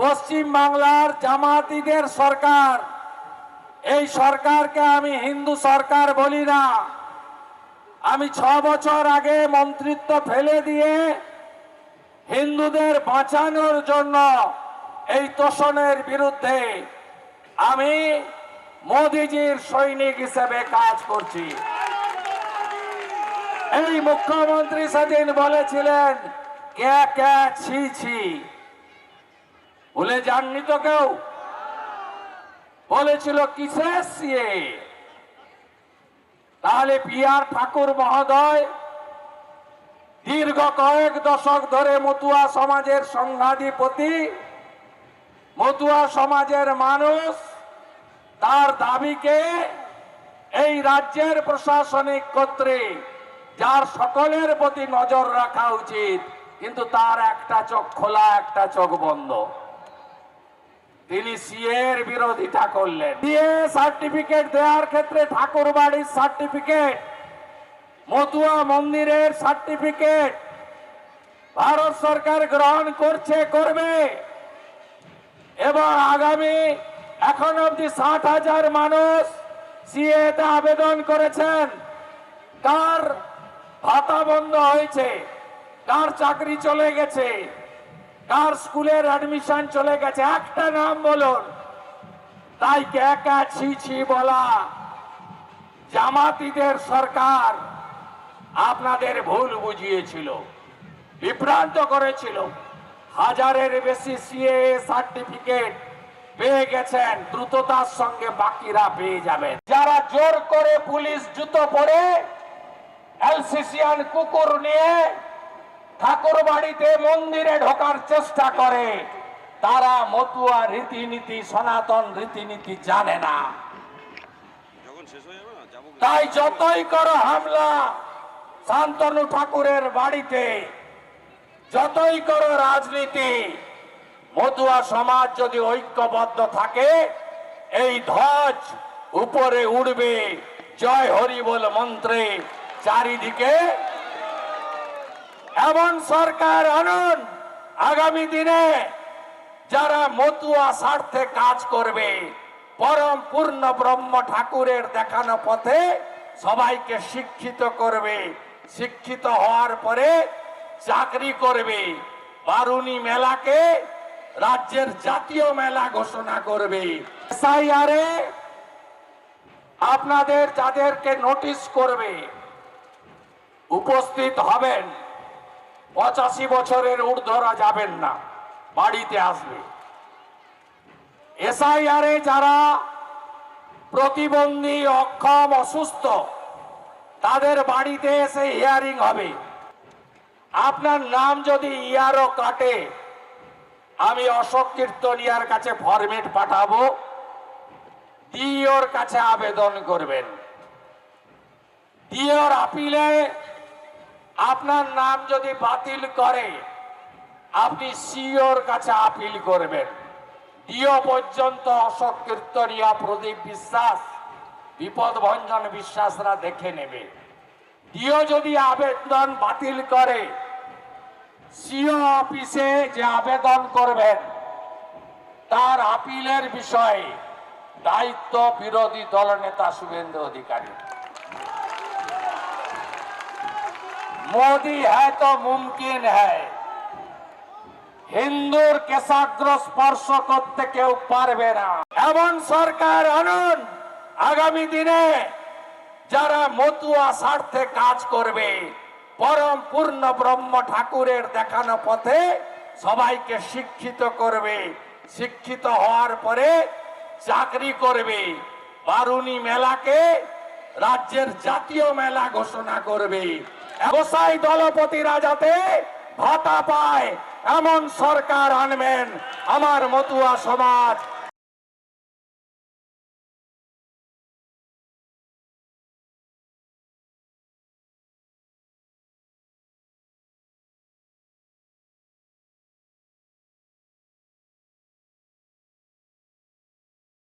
পশ্চিম বাংলার জামাতিদের সরকার। এই সরকারকে আমি হিন্দু সরকার বলি না। আমি ছ বছর আগে মন্ত্রিত্ব ফেলে দিয়ে হিন্দুদের বাঁচানোর জন্য এই তোষণের বিরুদ্ধে আমি মোদিজির সৈনিক হিসেবে কাজ করছি। এই মুখ্যমন্ত্রী সেদিন বলেছিলেন কে কে ছি ছি। ভুলে যাননি তো কেউ? বলেছিল কিসে সিয়ে? তাহলে পিয়ার ঠাকুর মহোদয়, দীর্ঘ কয়েক দশক ধরে মতুয়া সমাজের সংঘাধিপতি, মতুয়া সমাজের মানুষ, তার দাবিকে এই রাজ্যের প্রশাসনিক কর্তৃক, যার সকলের প্রতি নজর রাখা উচিত, কিন্তু তার একটা চোখ খোলা, একটা চোখ বন্ধ। তিনি সিএর বিরোধিতা করলেন। সিএ সার্টিফিকেট দেওয়ার ক্ষেত্রে ঠাকুর বাড়ির সার্টিফিকেট, মতুয়া মন্দিরের সার্টিফিকেট, ভারত সরকার গ্রহণ করছে, করবে। এবং আগামী এখন অবধি ষাট হাজার মানুষ সিএতে আবেদন করেছেন। কার ভাতা বন্ধ হয়েছে, কার চাকরি চলে গেছে কার স্কুলের অ্যাডমিশন চলে গেছে। একটা নাম বলুন। তাই কে কে ছি ছি বলা। জামাতিদের সরকার আপনাদের ভুল বুঝিয়েছিল, বিভ্রান্ত করেছিল। হাজারের বেশি সিএ সার্টিফিকেট পেয়ে গেছেন, দ্রুততার সঙ্গে বাকিরা পেয়ে যাবেন। যারা জোর করে পুলিশ জুতো পরে, এলসিসিয়ান কুকুর নিয়ে ঠাকুর বাড়িতে মন্দিরে ঢোকার চেষ্টা করে তারা মতুয়া রীতিনীতি সনাতন রীতিনীতি জানে না। তাই যতই করো হামলা শান্তনু ঠাকুরের বাড়িতে যতই করো রাজনীতি মতুয়া সমাজ যদি ঐক্যবদ্ধ থাকে এই ধ্বজ উপরে উড়বে জয় হরি বল মন্ত্রে চারিদিকে এমন সরকার আনুন আগামী দিনে যারা মতুয়া স্বার্থে কাজ করবে, পরম পূর্ণ ব্রহ্ম ঠাকুরের দেখানো পথে সবাইকে শিক্ষিত করবে, শিক্ষিত হওয়ার পরে চাকরি করবে বারুনি মেলাকে রাজ্যের জাতীয় মেলা ঘোষণা করবে। আপনাদের যাদেরকে নোটিশ করবে, উপস্থিত হবেন। পঁচাশি বছরের ঊর্ধ্বরা যাবেন না, বাড়িতে আসবে। এসআইআরে যারা প্রতিবন্ধী, অক্ষম, অসুস্থ, তাদের বাড়িতে এসে হিয়ারিং হবে। আপনার নাম যদি ইয়ারও কাটে, আমি অশোক কীর্তনিয়ার কাছে ফরমেট পাঠাবো ডিওর কাছে আবেদন করবেন। ডিওর আপিলে আপনার নাম যদি বাতিল করে, আপনি সিওর কাছে আপিল করবেন। ডিও পর্যন্ত অশোক কীর্তনিয়া প্রদীপ বিশ্বাস, বিপদ ভঞ্জন বিশ্বাসরা দেখে নেবে। দিও যদি আবেদন বাতিল করে, সিও অফিসে যে আবেদন করবেন, তার আপিলের বিষয়ে দায়িত্ব বিরোধী দলনেতা শুভেন্দু অধিকারী। मोदी है तो मुमकिन है হিন্দুর কেশাগ্র স্পর্শ করতে কেউ পারবে না এমন সরকার আনুন আগামী দিনে যারা মতুয়া স্বার্থে কাজ করবে পরম পূর্ণ ব্রহ্ম ঠাকুরের দেখানো পথে সবাইকে শিক্ষিত করবে শিক্ষিত হওয়ার পরে চাকরি করবে বারুনি মেলাকে রাজ্যের জাতীয় মেলা ঘোষণা করবে গোসাই দলপতিরা যাতে ভাতা পায় এমন সরকার আনবেন আমার মতুয়া সমাজ।